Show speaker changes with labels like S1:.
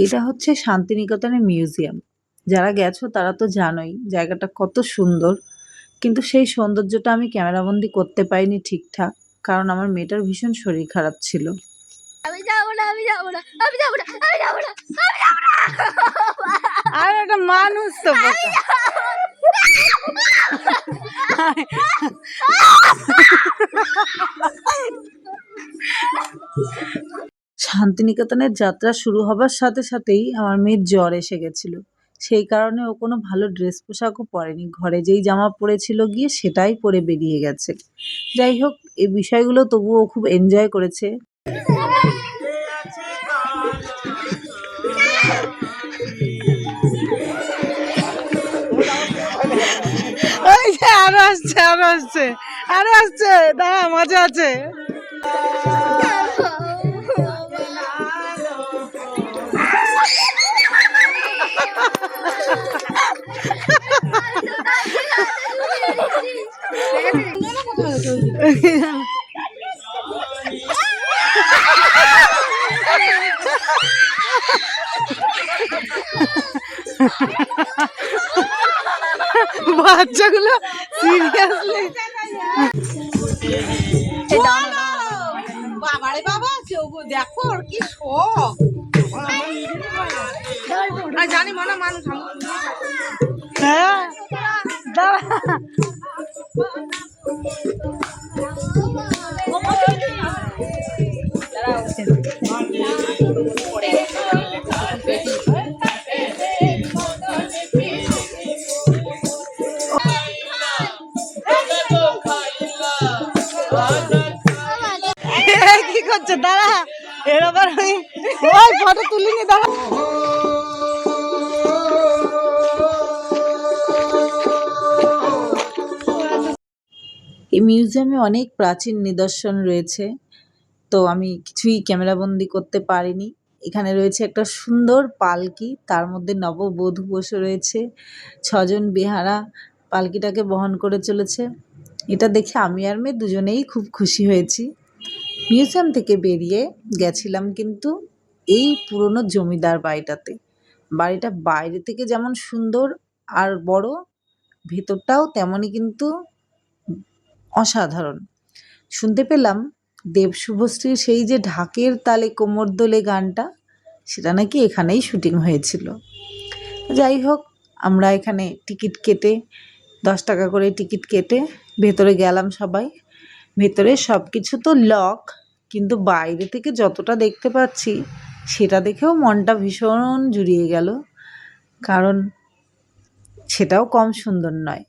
S1: এটা হচ্ছে শান্তিনিকেতনের মিউজিয়াম যারা গেছো তারা তো জানোই জায়গাটা কত সুন্দর কিন্তু সেই সৌন্দর্যটা আমি ক্যামেরাবন্দি করতে পারিনি ঠিকঠাক কারণ আমার মেয়েটার ভীষণ শরীর খারাপ ছিল
S2: আমি যাব না আমি যাব না আমি যাব না আমি যাব না আমি যাব না
S1: আর একটা মানুষ তো শান্তিনিকেতনের যাত্রা শুরু হবার সাথে সাথেই আমার মেয়ের জ্বর এসে গেছিল। সেই কারণে ও কোনো ভালো ড্রেস পোশাকও পরেনি। ঘরে যেই জামা পরেছিল গিয়ে সেটাই পরে বেরিয়ে গেছে। যাই হোক এই বিষয়গুলো তবুও ও খুব এনজয় করেছে।
S3: আরও আসছে আরও আসছে আরও আসছে। দাঁড়া মজা আছে। বাচ্চাগুলো সিরিয়াসলি বাবা কেউ দেখো ওর কি শখ। আর জানি মনে হয় মানুষ হ্যাঁ দাঁড়া এ কি করছে দাঁড়া এর আবার ওই ওই ফটো তুলিনি দাঁড়া
S1: এই মিউজিয়ামে অনেক প্রাচীন নিদর্শন রয়েছে। তো আমি কিছুই ক্যামেরাবন্দি করতে পারিনি। এখানে রয়েছে একটা সুন্দর পালকি, তার মধ্যে নববধূ বসে রয়েছে। ছজন বেহারা পালকিটাকে বহন করে চলেছে। এটা দেখে আমি আর মেয়ে দুজনেই খুব খুশি হয়েছি। মিউজিয়াম থেকে বেরিয়ে গেছিলাম কিন্তু এই পুরনো জমিদার বাড়িটাতে। বাড়িটা বাইরে থেকে যেমন সুন্দর আর বড়, ভেতরটাও তেমনই কিন্তু অসাধারণ। শুনতে পেলাম দেব শুভশ্রীর সেই যে ঢাকের তালে কোমর দোলে গানটা, সেটা নাকি এখানেই শুটিং হয়েছিল। যাই হোক, আমরা এখানে টিকিট কেটে, দশ টাকা করে টিকিট কেটে ভেতরে গেলাম সবাই। ভেতরে সব কিছু তো লক, কিন্তু বাইরে থেকে যতটা দেখতে পাচ্ছি, সেটা দেখেও মনটা ভীষণ জুড়িয়ে গেল। কারণ সেটাও কম সুন্দর নয়।